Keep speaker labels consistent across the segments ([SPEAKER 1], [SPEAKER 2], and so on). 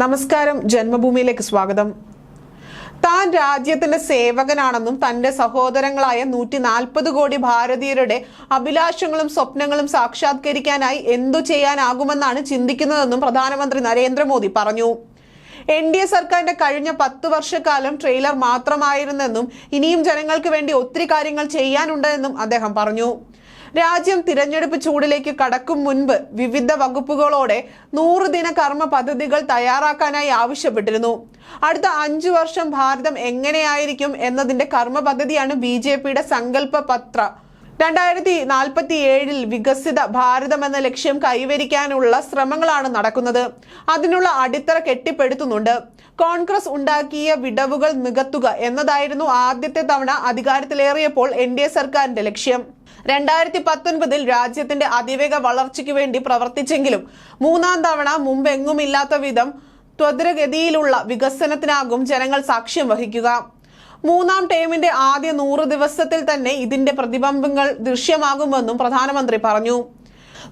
[SPEAKER 1] നമസ്കാരം ജന്മഭൂമിയിലേക്ക് സ്വാഗതം. താൻ രാജ്യത്തിന്റെ സേവകനാണെന്നും തന്റെ സഹോദരങ്ങളായ നൂറ്റി നാൽപ്പത് കോടി ഭാരതീയരുടെ അഭിലാഷങ്ങളും സ്വപ്നങ്ങളും സാക്ഷാത്കരിക്കാനായി എന്തു ചെയ്യാനാകുമെന്നാണ് ചിന്തിക്കുന്നതെന്നും പ്രധാനമന്ത്രി നരേന്ദ്രമോദി പറഞ്ഞു. എൻ ഡി എ സർക്കാരിന്റെ കഴിഞ്ഞ പത്ത് വർഷക്കാലം ട്രെയിലർ മാത്രമായിരുന്നെന്നും ഇനിയും ജനങ്ങൾക്ക് വേണ്ടി ഒത്തിരി കാര്യങ്ങൾ ചെയ്യാനുണ്ടെന്നും അദ്ദേഹം പറഞ്ഞു. രാജ്യം തിരഞ്ഞെടുപ്പ് ചൂടിലേക്ക് കടക്കും മുൻപ് വിവിധ വകുപ്പുകളോടെ നൂറ് ദിന കർമ്മ പദ്ധതികൾ തയ്യാറാക്കാനായി ആവശ്യപ്പെട്ടിരുന്നു. അടുത്ത അഞ്ചു വർഷം ഭാരതം എങ്ങനെയായിരിക്കും എന്നതിന്റെ കർമ്മ പദ്ധതിയാണ് ബി ജെ പിയുടെ സങ്കല്പ പത്ര. രണ്ടായിരത്തി നാൽപ്പത്തി ഏഴിൽ വികസിത ഭാരതം എന്ന ലക്ഷ്യം കൈവരിക്കാനുള്ള ശ്രമങ്ങളാണ് നടക്കുന്നത്. അതിനുള്ള അടിത്തറ കെട്ടിപ്പടുത്തുന്നുണ്ട്. കോൺഗ്രസ് ഉണ്ടാക്കിയ വിടവുകൾ നികത്തുക എന്നതായിരുന്നു ആദ്യത്തെ തവണ അധികാരത്തിലേറിയപ്പോൾ എൻ സർക്കാരിന്റെ ലക്ഷ്യം. രണ്ടായിരത്തി പത്തൊൻപതിൽ രാജ്യത്തിന്റെ അതിവേഗ വളർച്ചയ്ക്ക് വേണ്ടി പ്രവർത്തിച്ചെങ്കിലും മൂന്നാം തവണ മുമ്പെങ്ങുമില്ലാത്ത വിധം ത്വദ്രഗതിയിലുള്ള വികസനത്തിനാകും ജനങ്ങൾ സാക്ഷ്യം വഹിക്കുക. മൂന്നാം ടേമിന്റെ ആദ്യ നൂറ് ദിവസത്തിൽ തന്നെ ഇതിന്റെ പ്രതിബിംബങ്ങൾ ദൃശ്യമാകുമെന്നും പ്രധാനമന്ത്രി പറഞ്ഞു.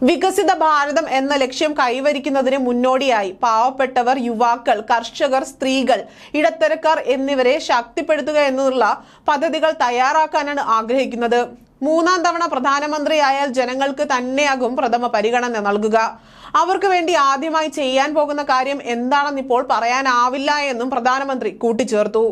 [SPEAKER 1] വികസിത ഭാരതം എന്ന ലക്ഷ്യം കൈവരിക്കുന്നതിന് മുന്നോടിയായി പാവപ്പെട്ടവർ യുവാക്കൾ കർഷകർ സ്ത്രീകൾ ഇടത്തരക്കാർ എന്നിവരെ ശക്തിപ്പെടുത്തുക എന്നുള്ള പദ്ധതികൾ തയ്യാറാക്കാനാണ് ആഗ്രഹിക്കുന്നത്. മൂന്നാം തവണ പ്രധാനമന്ത്രിയായാൽ ജനങ്ങൾക്ക് തന്നെയാകും പ്രഥമ പരിഗണന നൽകുക. അവർക്ക് വേണ്ടി ആദ്യമായി ചെയ്യാൻ പോകുന്ന കാര്യം എന്താണെന്നിപ്പോൾ പറയാനാവില്ല എന്നും പ്രധാനമന്ത്രി കൂട്ടിച്ചേർത്തു.